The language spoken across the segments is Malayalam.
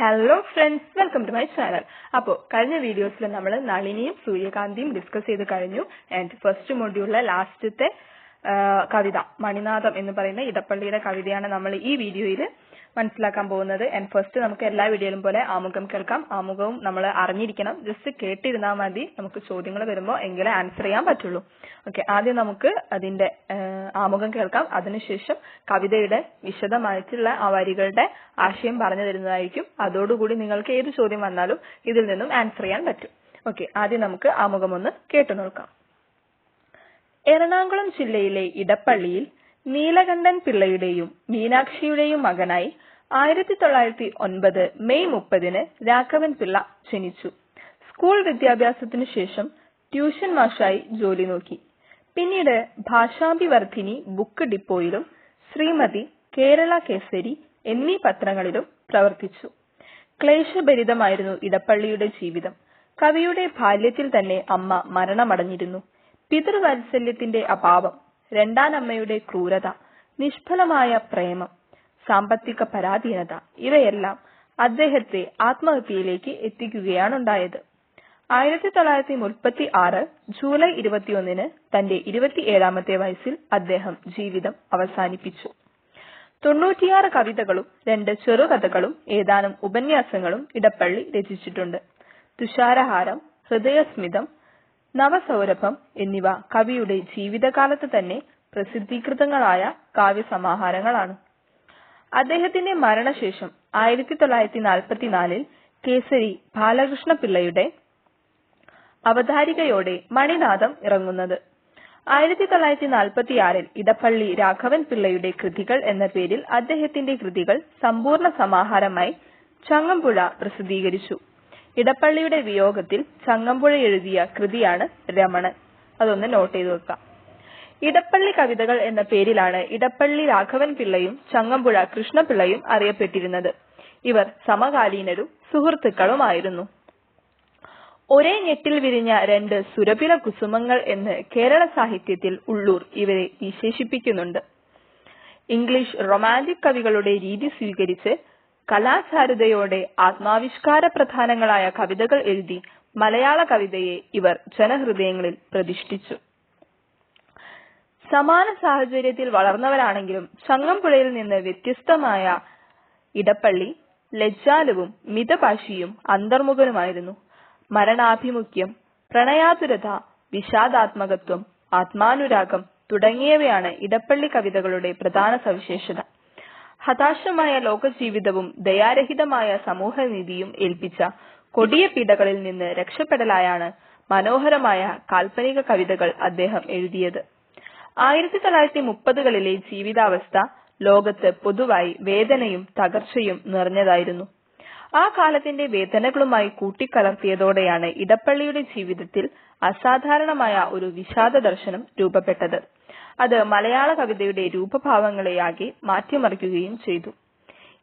Hello friends welcome to my channel അപ്പോൾ കഴിഞ്ഞ വീഡിയോസിൽ നമ്മൾ നളിനിയും സൂര്യകാന്തിയും ഡിസ്കസ് ചെയ്ത് കഴിഞ്ഞു. ആൻഡ് ഫസ്റ്റ് മൊഡ്യൂളിലെ ലാസ്റ്റത്തെ കവിത മണിനാഥം എന്ന് പറയുന്ന ഇടപ്പള്ളിയുടെ കവിതയാണ് നമ്മൾ ഈ വീഡിയോയിൽ മനസ്സിലാക്കാൻ പോകുന്നത്. ആൻഡ് ഫസ്റ്റ് നമുക്ക് എല്ലാ വീഡിയോയിലും പോലെ ആമുഖം കേൾക്കാം. ആമുഖവും നമ്മൾ അറിഞ്ഞിരിക്കണം. ജസ്റ്റ് കേട്ടിരുന്നാൽ മതി. നമുക്ക് ചോദ്യങ്ങൾ വരുമ്പോൾ എങ്കിലേ ആൻസർ ചെയ്യാൻ പറ്റുള്ളൂ. ഓക്കെ ആദ്യം നമുക്ക് അതിന്റെ ആമുഖം കേൾക്കാം. അതിനുശേഷം കവിതയുടെ വിശദമായിട്ടുള്ള ആ വരികളുടെ ആശയം പറഞ്ഞു തരുന്നതായിരിക്കും. അതോടുകൂടി നിങ്ങൾക്ക് ഏത് ചോദ്യം വന്നാലും ഇതിൽ നിന്നും ആൻസർ ചെയ്യാൻ പറ്റും. ഓക്കെ ആദ്യം നമുക്ക് ആമുഖം ഒന്ന് കേട്ടു നോക്കാം. എറണാകുളം ജില്ലയിലെ ഇടപ്പള്ളിയിൽ നീലകണ്ഠൻ പിള്ളയുടെയും മീനാക്ഷിയുടെയും മകനായി ആയിരത്തി തൊള്ളായിരത്തി ഒൻപത് മെയ് മുപ്പതിന് രാഘവൻ പിള്ള ജനിച്ചു സ്കൂൾ വിദ്യാഭ്യാസത്തിനു ശേഷം ട്യൂഷൻ മാഷായി ജോലി നോക്കി. പിന്നീട് ഭാഷാഭിവർദ്ധിനി ബുക്ക് ഡിപ്പോയിലും ശ്രീമതി കേരള കേസരി എന്നീ പത്രങ്ങളിലും പ്രവർത്തിച്ചു. ക്ലേശഭരിതമായിരുന്നു ഇടപ്പള്ളിയുടെ ജീവിതം. കവിയുടെ ബാല്യത്തിൽ തന്നെ അമ്മ മരണമടഞ്ഞിരുന്നു. പിതൃവാത്സല്യത്തിന്റെ അഭാവം രണ്ടാനമ്മയുടെ ക്രൂരത നിഷ്ഫലമായ പ്രേമം സാമ്പത്തിക പരാധീനത ഇവയെല്ലാം അദ്ദേഹത്തെ ആത്മഹത്യയിലേക്ക് എത്തിക്കുകയാണുണ്ടായത്. ആയിരത്തി തൊള്ളായിരത്തി മുപ്പത്തി ആറ് ജൂലൈ ഇരുപത്തിയൊന്നിന് തന്റെ ഇരുപത്തിയേഴാമത്തെ വയസ്സിൽ അദ്ദേഹം ജീവിതം അവസാനിപ്പിച്ചു. തൊണ്ണൂറ്റിയാറ് കവിതകളും രണ്ട് ചെറുകഥകളും ഏതാനും ഉപന്യാസങ്ങളും ഇടപ്പള്ളി രചിച്ചിട്ടുണ്ട്. തുഷാരഹാരം ഹൃദയസ്മിതം നവസൗരഭം എന്നിവ കവിയുടെ ജീവിതകാലത്ത് തന്നെ പ്രസിദ്ധീകൃതങ്ങളായ കാവ്യസമാഹാരങ്ങളാണ്. അദ്ദേഹത്തിന്റെ മരണശേഷം ആയിരത്തി തൊള്ളായിരത്തി നാൽപ്പത്തിനാലിൽ കേസരി ബാലകൃഷ്ണ പിള്ളയുടെ അവതാരികയോടെ മണിനാഥം ഇറങ്ങുന്നത്. ആയിരത്തി തൊള്ളായിരത്തി നാൽപ്പത്തിയാറിൽ ഇടപ്പള്ളി രാഘവൻ പിള്ളയുടെ കൃതികൾ എന്ന പേരിൽ അദ്ദേഹത്തിന്റെ കൃതികൾ സമ്പൂർണ സമാഹാരമായി ചങ്ങമ്പുഴ പ്രസിദ്ധീകരിച്ചു. ഇടപ്പള്ളിയുടെ വിയോഗത്തിൽ ചങ്ങമ്പുഴ എഴുതിയ കൃതിയാണ് രമണൻ. അതൊന്ന് നോട്ട് ചെയ്തു വെക്കാം. ഇടപ്പള്ളി കവിതകൾ എന്ന പേരിലാണ് ഇടപ്പള്ളി രാഘവൻ പിള്ളയും ചങ്ങമ്പുഴ കൃഷ്ണപിള്ളയും അറിയപ്പെട്ടിരുന്നത്. ഇവർ സമകാലീനരും സുഹൃത്തുക്കളുമായിരുന്നു. ഒരേ ഞെട്ടിൽ വിരിഞ്ഞ രണ്ട് സുരഭില കുസുമങ്ങൾ എന്ന് കേരള സാഹിത്യത്തിൽ ഉള്ളൂർ ഇവരെ വിശേഷിപ്പിക്കുന്നുണ്ട്. ഇംഗ്ലീഷ് റൊമാന്റിക് കവികളുടെ രീതി സ്വീകരിച്ച് കലാചാരുതയോടെ ആത്മാവിഷ്കാര പ്രധാനങ്ങളായ കവിതകൾ എഴുതി മലയാള കവിതയെ ഇവർ ജനഹൃദയങ്ങളിൽ പ്രതിഷ്ഠിച്ചു. സമാന സാഹചര്യത്തിൽ വളർന്നവരാണെങ്കിലും ചങ്ങമ്പുഴയിൽ നിന്ന് വ്യത്യസ്തമായ ഇടപ്പള്ളി ലജ്ജാലുവും മിതഭാഷിയും അന്തർമുഖനുമായിരുന്നു. മരണാഭിമുഖ്യം പ്രണയാതുരത വിഷാദാത്മകത്വം ആത്മാനുരാഗം തുടങ്ങിയവയാണ് ഇടപ്പള്ളി കവിതകളുടെ പ്രധാന സവിശേഷത. ഹതാശമായ ലോകജീവിതവും ദയാരഹിതമായ സമൂഹനീതിയും ഏൽപ്പിച്ച കൊടിയ പീഡകളിൽ നിന്ന് രക്ഷപ്പെടലായാണ് മനോഹരമായ കാൽപ്പനിക കവിതകൾ അദ്ദേഹം എഴുതിയത്. ആയിരത്തി തൊള്ളായിരത്തി മുപ്പതുകളിലെ ജീവിതാവസ്ഥ ലോകത്ത് പൊതുവായി വേദനയും തകർച്ചയും നിറഞ്ഞതായിരുന്നു. ആ കാലത്തിന്റെ വേദനകളുമായി കൂട്ടിക്കലർത്തിയതോടെയാണ് ഇടപ്പള്ളിയുടെ ജീവിതത്തിൽ അസാധാരണമായ ഒരു വിഷാദ ദർശനം രൂപപ്പെട്ടത്. അത് മലയാള കവിതയുടെ രൂപഭാവങ്ങളെയാകെ മാറ്റിമറിക്കുകയും ചെയ്തു.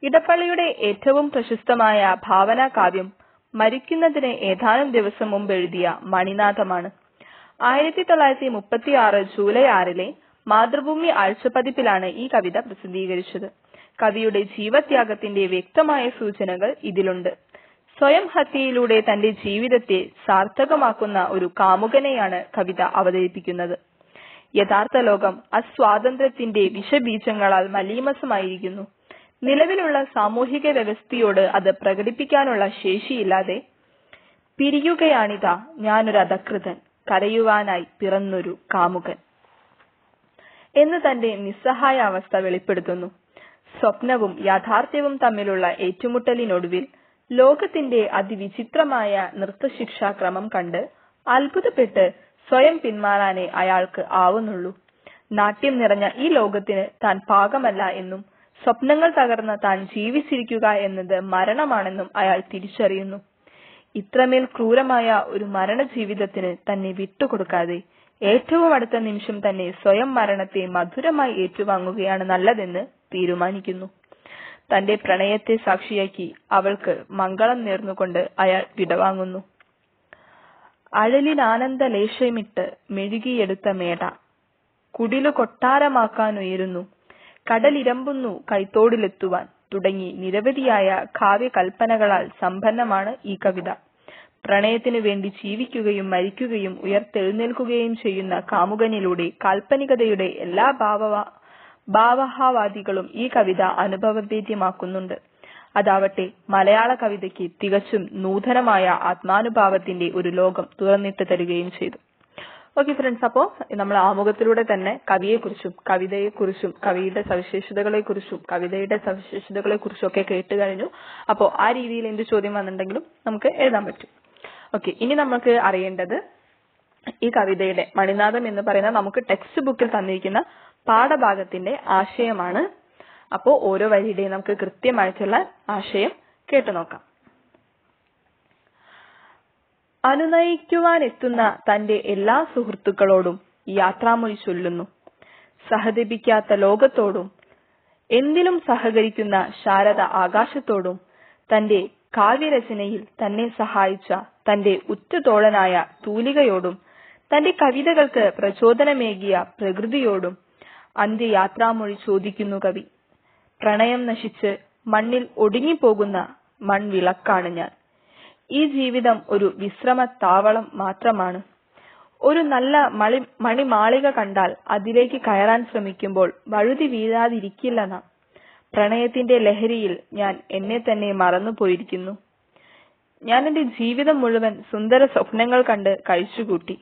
ഇടപ്പള്ളിയുടെ ഏറ്റവും പ്രശസ്തമായ ഭാവനാ കാവ്യം മരിക്കുന്നതിന് ഏതാനും ദിവസം മുമ്പ് എഴുതിയ മണിനാഥമാണ്. ആയിരത്തി തൊള്ളായിരത്തി മുപ്പത്തി ആറ് ജൂലൈ ആറിലെ മാതൃഭൂമി ആഴ്ചപ്പതിപ്പിലാണ് ഈ കവിത പ്രസിദ്ധീകരിച്ചത്. കവിയുടെ ജീവത്യാഗത്തിന്റെ വ്യക്തമായ സൂചനകൾ ഇതിലുണ്ട്. സ്വയം ഹത്യയിലൂടെ തന്റെ ജീവിതത്തെ സാർത്ഥകമാക്കുന്ന ഒരു കാമുകനെയാണ് കവിത അവതരിപ്പിക്കുന്നത്. യഥാർത്ഥ ലോകം അസ്വാതന്ത്ര്യത്തിന്റെ വിഷബീജങ്ങളാൽ മലീമസമായിരിക്കുന്നു. നിലവിലുള്ള സാമൂഹിക വ്യവസ്ഥയോട് അത് പ്രകടിപ്പിക്കാനുള്ള ശേഷിയില്ലാതെ പിരിയുകയാണിതാ ഞാനൊരു അധകൃതൻ കരയുവാനായി പിറന്നൊരു കാമുകൻ. എന്ന് തന്റെ നിസ്സഹായ അവസ്ഥ വെളിപ്പെടുത്തുന്നു. സ്വപ്നവും യാഥാർത്ഥ്യവും തമ്മിലുള്ള ഏറ്റുമുട്ടലിനൊടുവിൽ ലോകത്തിന്റെ അതിവിചിത്രമായ നൃത്തശിക്ഷാക്രമം കണ്ട് അത്ഭുതപ്പെട്ട് സ്വയം പിന്മാറാനേ അയാൾക്ക് ആവുന്നുള്ളൂ. നാട്യം നിറഞ്ഞ ഈ ലോകത്തിന് താൻ പാകമല്ല എന്നും സ്വപ്നങ്ങൾ തകർന്ന താൻ ജീവിച്ചിരിക്കുക എന്നത് മരണമാണെന്നും അയാൾ തിരിച്ചറിയുന്നു. ഇത്രമേൽ ക്രൂരമായ ഒരു മരണ ജീവിതത്തിന് തന്നെ വിട്ടുകൊടുക്കാതെ ഏറ്റവും അടുത്ത നിമിഷം തന്നെ സ്വയം മരണത്തെ മധുരമായി ഏറ്റുവാങ്ങുകയാണ് നല്ലതെന്ന് തീരുമാനിക്കുന്നു. തന്റെ പ്രണയത്തെ സാക്ഷിയാക്കി അവൾക്ക് മംഗളം നേർന്നുകൊണ്ട് അയാൾ വിടവാങ്ങുന്നു. അഴലിനാനന്ദ ലേശമിട്ട് മെഴുകിയെടുത്ത മേട കുടിലു കൊട്ടാരമാക്കാനുയരുന്നു. കടലിരമ്പുന്നു കൈത്തോടിലെത്തുവാൻ തുടങ്ങി നിരവധിയായ കാവ്യകൽപ്പനകളാൽ സമ്പന്നമാണ് ഈ കവിത. പ്രണയത്തിനു വേണ്ടി ജീവിക്കുകയും മരിക്കുകയും ഉയർത്തെഴുന്നേൽക്കുകയും ചെയ്യുന്ന കാമുകനിലൂടെ കാൽപ്പനികതയുടെ എല്ലാ ഭാവ ഭാവഹാവാദികളും ഈ കവിത അനുഭവവേദ്യമാക്കുന്നുണ്ട്. അതാവട്ടെ മലയാള കവിതയ്ക്ക് തികച്ചും നൂതനമായ ആത്മാനുഭാവത്തിന്റെ ഒരു ലോകം തുറന്നിട്ട് തരികയും ചെയ്തു. ഓക്കെ ഫ്രണ്ട്സ് അപ്പോ നമ്മൾ ആമുഖത്തിലൂടെ തന്നെ കവിയെക്കുറിച്ചും കവിതയെക്കുറിച്ചും കവിയുടെ സവിശേഷതകളെക്കുറിച്ചും കവിതയുടെ സവിശേഷതകളെക്കുറിച്ചും ഒക്കെ കേട്ട് കഴിഞ്ഞു. അപ്പോ ആ രീതിയിൽ എന്ത് ചോദ്യം വന്നിട്ടുണ്ടെങ്കിലും നമുക്ക് എഴുതാൻ പറ്റും. ഓക്കെ ഇനി നമുക്ക് അറിയേണ്ടത് ഈ കവിതയുടെ മണിനാഥം എന്ന് പറയുന്ന നമുക്ക് ടെക്സ്റ്റ് ബുക്കിൽ തന്നിരിക്കുന്ന പാഠഭാഗത്തിന്റെ ആശയമാണ്. അപ്പോൾ ഓരോ വരിയുടെയും നമുക്ക് കൃത്യമായിട്ടുള്ള ആശയം കേട്ടു നോക്കാം. അനുനയിക്കുവാനെത്തുന്ന തന്റെ എല്ലാ സുഹൃത്തുക്കളോടും യാത്രാമൊഴി ചൊല്ലുന്നു. സഹതപിക്കാത്ത ലോകത്തോടും എന്തിലും സഹകരിക്കുന്ന ശാരദ ആകാശത്തോടും തന്റെ കാവ്യരചനയിൽ തന്നെ സഹായിച്ച തന്റെ ഉറ്റതോഴനായ തൂലികയോടും തന്റെ കവിതകൾക്ക് പ്രചോദനമേകിയ പ്രകൃതിയോടും അന്ത്യയാത്രാമൊഴി ചോദിക്കുന്നു കവി. പ്രണയം നശിച്ച് മണ്ണിൽ ഒടുങ്ങിപ്പോകുന്ന മൺവിളക്കാണ് ഞാൻ. ഈ ജീവിതം ഒരു വിശ്രമ താവളം മാത്രമാണ്. ഒരു നല്ല മണി മണിമാളിക കണ്ടാൽ അതിലേക്ക് കയറാൻ ശ്രമിക്കുമ്പോൾ വഴുതി വീഴാതിരിക്കില്ല നാം പ്രണയത്തിന്റെ ലഹരിയിൽ ഞാൻ എന്നെ തന്നെ മറന്നുപോയിരിക്കുന്നു. ഞാൻ എന്റെ ജീവിതം മുഴുവൻ സുന്ദര സ്വപ്നങ്ങൾ കണ്ട് കഴിച്ചുകൂട്ടി.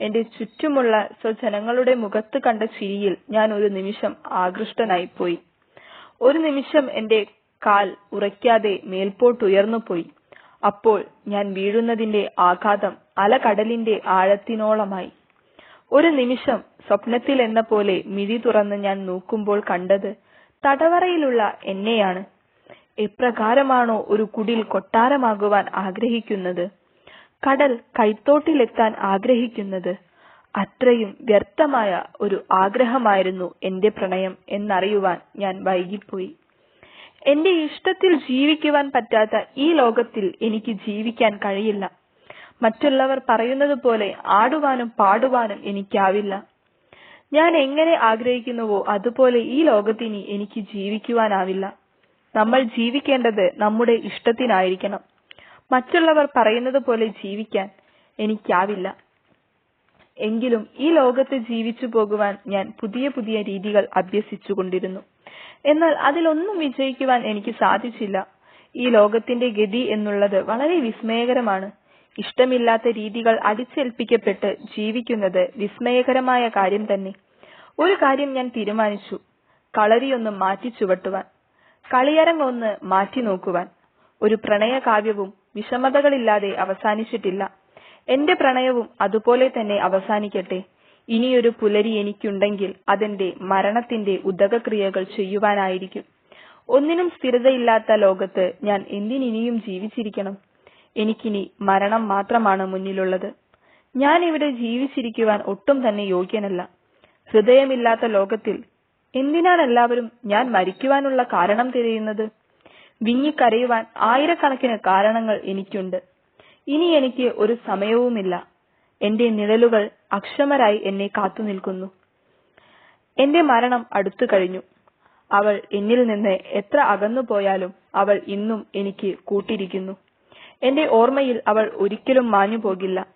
എന്റെ ചുറ്റുമുള്ള സ്വജനങ്ങളുടെ മുഖത്ത് കണ്ട ചിരിയിൽ ഞാൻ ഒരു നിമിഷം ആകൃഷ്ടനായിപ്പോയി. ഒരു നിമിഷം എന്റെ കാൽ ഉറയ്ക്കാതെ മേൽപോട്ടുയർന്നു പോയി അപ്പോൾ ഞാൻ വീഴുന്നതിന്റെ ആഘാതം അലകടലിന്റെ ആഴത്തിനോളമായി. ഒരു നിമിഷം സ്വപ്നത്തിൽ എന്ന പോലെ മിഴി തുറന്ന് ഞാൻ നോക്കുമ്പോൾ കണ്ടത് തടവറയിലുള്ള എന്നെയാണ് എപ്രകാരമാണോ ഒരു കുടിൽ കൊട്ടാരമാകുവാൻ ആഗ്രഹിക്കുന്നത്? കടൽ കൈത്തോട്ടിലെത്താൻ ആഗ്രഹിക്കുന്നത്? അത്രയും വ്യർത്ഥമായ ഒരു ആഗ്രഹമായിരുന്നു എന്റെ പ്രണയം എന്നറിയുവാൻ ഞാൻ വൈകിപ്പോയി. എന്റെ ഇഷ്ടത്തിൽ ജീവിക്കുവാൻ പറ്റാത്ത ഈ ലോകത്തിൽ എനിക്ക് ജീവിക്കാൻ കഴിയില്ല. മറ്റുള്ളവർ പറയുന്നത് പോലെ ആടുവാനും പാടുവാനും എനിക്കാവില്ല. ഞാൻ എങ്ങനെ ആഗ്രഹിക്കുന്നുവോ അതുപോലെ ഈ ലോകത്തിനി എനിക്ക് ജീവിക്കുവാനാവില്ല. നമ്മൾ ജീവിക്കേണ്ടത് നമ്മുടെ ഇഷ്ടത്തിനായിരിക്കണം. മറ്റുള്ളവർ പറയുന്നത് പോലെ ജീവിക്കാൻ എനിക്കാവില്ല. എങ്കിലും ഈ ലോകത്ത് ജീവിച്ചു പോകുവാൻ ഞാൻ പുതിയ പുതിയ രീതികൾ അഭ്യസിച്ചുകൊണ്ടിരുന്നു. എന്നാൽ അതിലൊന്നും വിജയിക്കുവാൻ എനിക്ക് സാധിച്ചില്ല. ഈ ലോകത്തിന്റെ ഗതി എന്നുള്ളത് വളരെ വിസ്മയകരമാണ്. ഇഷ്ടമില്ലാത്ത രീതികൾ അടിച്ചേൽപ്പിക്കപ്പെട്ട് ജീവിക്കുന്നത് വിസ്മയകരമായ കാര്യം തന്നെ. ഒരു കാര്യം ഞാൻ തീരുമാനിച്ചു. കളരിയൊന്ന് മാറ്റി ചുവട്ടുവാൻ. കളിയരങ്ങൊന്ന് മാറ്റി നോക്കുവാൻ. ഒരു പ്രണയകാവ്യവും വിഷമതകളില്ലാതെ അവസാനിച്ചിട്ടില്ല. എന്റെ പ്രണയവും അതുപോലെ തന്നെ അവസാനിക്കട്ടെ. ഇനിയൊരു പുലരി എനിക്കുണ്ടെങ്കിൽ അതെന്റെ മരണത്തിന്റെ ഉദകക്രിയകൾ ചെയ്യുവാനായിരിക്കും. ഒന്നിനും സ്ഥിരതയില്ലാത്ത ലോകത്ത് ഞാൻ എന്തിനിനിയും ജീവിച്ചിരിക്കണം. എനിക്കിനി മരണം മാത്രമാണ് മുന്നിലുള്ളത്. ഞാൻ ഇവിടെ ജീവിച്ചിരിക്കുവാൻ ഒട്ടും തന്നെ യോഗ്യനല്ല. ഹൃദയമില്ലാത്ത ലോകത്തിൽ എന്തിനാണ് എല്ലാവരും ഞാൻ മരിക്കുവാനുള്ള കാരണം തിരയുന്നത്? വിങ്ങിക്കരയുവാൻ ആയിരക്കണക്കിന് കാരണങ്ങൾ എനിക്കുണ്ട്. ഇനി എനിക്ക് ഒരു സമയവുമില്ല. എന്റെ നിഴലുകൾ അക്ഷമരായി എന്നെ കാത്തുനിൽക്കുന്നു എന്റെ മരണം അടുത്തു കഴിഞ്ഞു. അവൾ എന്നിൽ നിന്ന് എത്ര അകന്നു പോയാലും അവൾ ഇന്നും എനിക്ക് കൂട്ടിരിക്കുന്നു. എന്റെ ഓർമ്മയിൽ അവൾ ഒരിക്കലും മാഞ്ഞു പോകില്ല.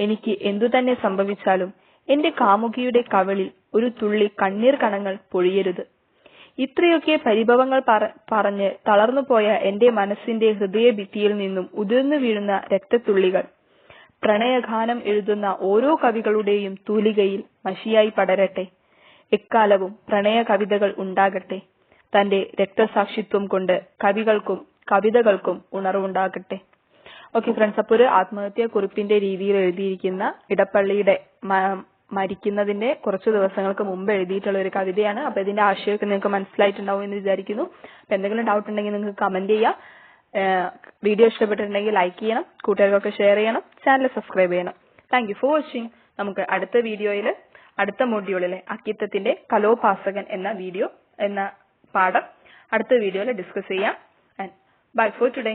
എനിക്ക് എന്തുതന്നെ സംഭവിച്ചാലും എന്റെ കാമുകിയുടെ കവിളിൽ ഒരു തുള്ളി കണ്ണീർ കണങ്ങൾ പൊഴിയരുത്. ഇത്രയൊക്കെ പരിഭവങ്ങൾ പറഞ്ഞ് തളർന്നുപോയ എന്റെ മനസ്സിന്റെ ഹൃദയ ഭിത്തിയിൽ നിന്നും ഉതിർന്നു വീഴുന്ന രക്തത്തുള്ളികൾ. പ്രണയഗാനം എഴുതുന്ന ഓരോ കവികളുടെയും തൂലികയിൽ മഷിയായി പടരട്ടെ. എക്കാലവും പ്രണയ കവിതകൾ ഉണ്ടാകട്ടെ. തന്റെ രക്തസാക്ഷിത്വം കൊണ്ട് കവികൾക്കും കവിതകൾക്കും ഉണർവുണ്ടാകട്ടെ. ഓക്കെ ഫ്രണ്ട്സ് അപ്പോൾ ഒരു ആത്മഹത്യാ കുറിപ്പിന്റെ രീതിയിൽ എഴുതിയിരിക്കുന്ന ഇടപ്പള്ളിയുടെ മരിക്കുന്നതിന്റെ കുറച്ച് ദിവസങ്ങൾക്ക് മുമ്പ് എഴുതിയിട്ടുള്ള ഒരു കവിതയാണ്. അപ്പൊ ഇതിന്റെ ആശയമൊക്കെ നിങ്ങൾക്ക് മനസ്സിലായിട്ടുണ്ടാവും എന്ന് വിചാരിക്കുന്നു. അപ്പൊ എന്തെങ്കിലും ഡൗട്ട് ഉണ്ടെങ്കിൽ നിങ്ങൾക്ക് കമന്റ് ചെയ്യാം. വീഡിയോ ഇഷ്ടപ്പെട്ടിട്ടുണ്ടെങ്കിൽ ലൈക്ക് ചെയ്യണം. കൂട്ടുകാർക്കൊക്കെ ഷെയർ ചെയ്യണം. ചാനൽ സബ്സ്ക്രൈബ് ചെയ്യണം. താങ്ക് ഫോർ വാച്ചിങ് നമുക്ക് അടുത്ത വീഡിയോയിൽ അടുത്ത മൊഡ്യൂളിലെ അക്കിത്തത്തിന്റെ കലോപാസകൻ എന്ന വീഡിയോ എന്ന പാഠം അടുത്ത വീഡിയോയിൽ ഡിസ്കസ് ചെയ്യാം. By for today